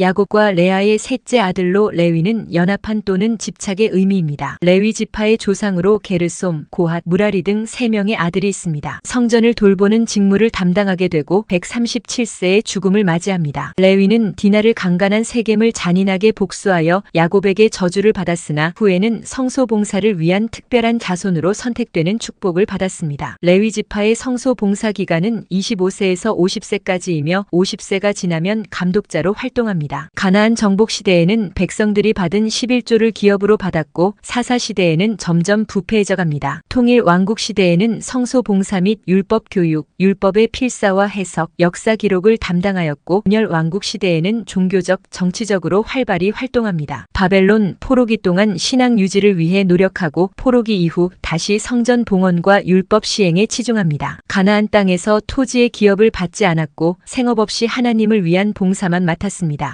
야곱과 레아의 셋째 아들로 레위는 연합한 또는 집착의 의미입니다. 레위 지파의 조상으로 게르솜, 고핫, 무라리 등 3명의 아들이 있습니다. 성전을 돌보는 직무를 담당하게 되고 137세의 죽음을 맞이합니다. 레위는 디나를 강간한 세겜을 잔인하게 복수하여 야곱에게 저주를 받았으나 후에는 성소 봉사를 위한 특별한 자손으로 선택되는 축복을 받았습니다. 레위 지파의 성소 봉사 기간은 25세에서 50세까지이며 50세가 지나면 감독자로 활동합니다. 가나안 정복 시대에는 백성들이 받은 11조를 기업으로 받았고 사사 시대에는 점점 부패해져 갑니다. 통일 왕국 시대에는 성소 봉사 및 율법 교육, 율법의 필사와 해석, 역사 기록을 담당하였고 열 왕국 시대에는 종교적, 정치적으로 활발히 활동합니다. 바벨론 포로기 동안 신앙 유지를 위해 노력하고 포로기 이후 다시 성전 봉헌과 율법 시행에 치중합니다. 가나안 땅에서 토지의 기업을 받지 않았고 생업 없이 하나님을 위한 봉사만 맡았습니다.